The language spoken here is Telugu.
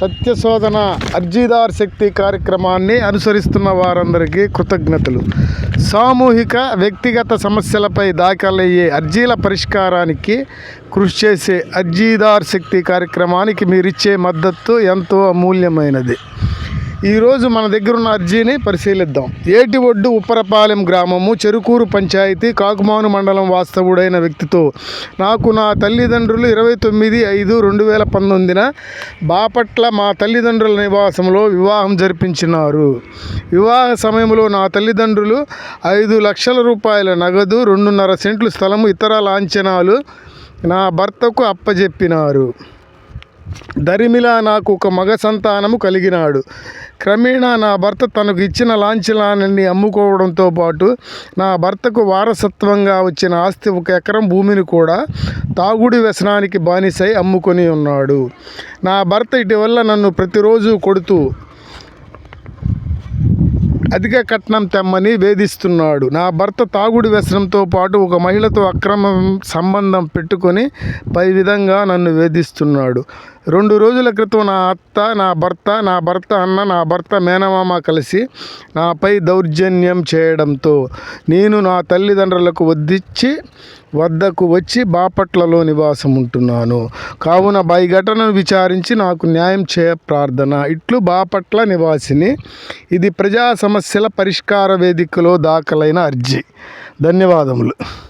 సత్యశోధన అర్జీదార్ శక్తి కార్యక్రమాన్ని అనుసరిస్తున్న వారందరికీ కృతజ్ఞతలు. సామూహిక వ్యక్తిగత సమస్యలపై దాఖలయ్యే అర్జీల పరిష్కారానికి కృషి చేసే అర్జీదార్ శక్తి కార్యక్రమానికి మీరిచ్చే మద్దతు ఎంతో అమూల్యమైనది. ఈరోజు మన దగ్గర ఉన్న అర్జీని పరిశీలిద్దాం. ఏటి ఒడ్డు ఉప్పరపాలెం గ్రామము చెరుకూరు పంచాయతీ కాకుమాను మండలం వాస్తవుడైన వ్యక్తితో. నాకు నా తల్లిదండ్రులు ఇరవై తొమ్మిది ఐదు రెండు వేల పంతొమ్మిదిన బాపట్ల మా తల్లిదండ్రుల నివాసంలో వివాహం జరిపించినారు. వివాహ సమయంలో నా తల్లిదండ్రులు ఐదు లక్షల రూపాయల నగదు రెండున్నర సెంట్లు స్థలము ఇతర లాంఛనాలు నా భర్తకు అప్పజెప్పినారు. దరిమిలా నాకు ఒక మగ సంతానము కలిగినాడు. క్రమేణా నా భర్త తనకు ఇచ్చిన లాంఛనాన్ని అమ్ముకోవడంతో పాటు నా భర్తకు వారసత్వంగా వచ్చిన ఆస్తి ఒక ఎకరం భూమిని కూడా తాగుడు వ్యసనానికి బానిసై అమ్ముకొని ఉన్నాడు. నా భర్త ఇటీవల నన్ను ప్రతిరోజు కొడుతూ అధిక కట్నం తెమ్మని వేధిస్తున్నాడు. నా భర్త తాగుడు వ్యసనంతో పాటు ఒక మహిళతో అక్రమ సంబంధం పెట్టుకొని పై విధంగా నన్ను వేధిస్తున్నాడు. రెండు రోజుల క్రితం నా అత్త నా భర్త నా భర్త అన్న నా భర్త మేనమామ కలిసి నాపై దౌర్జన్యం చేయడంతో నేను నా తల్లిదండ్రులకు వద్దిచ్చి వద్దకు వచ్చి బాపట్లలో నివాసం ఉంటున్నాను. కావున బై ఘటనను విచారించి నాకు న్యాయం చేయ ప్రార్థన. ఇట్లు బాపట్ల నివాసిని ఇది ప్రజా సమస్యల పరిష్కార వేదికలో దాఖలైన అర్జీ. ధన్యవాదములు.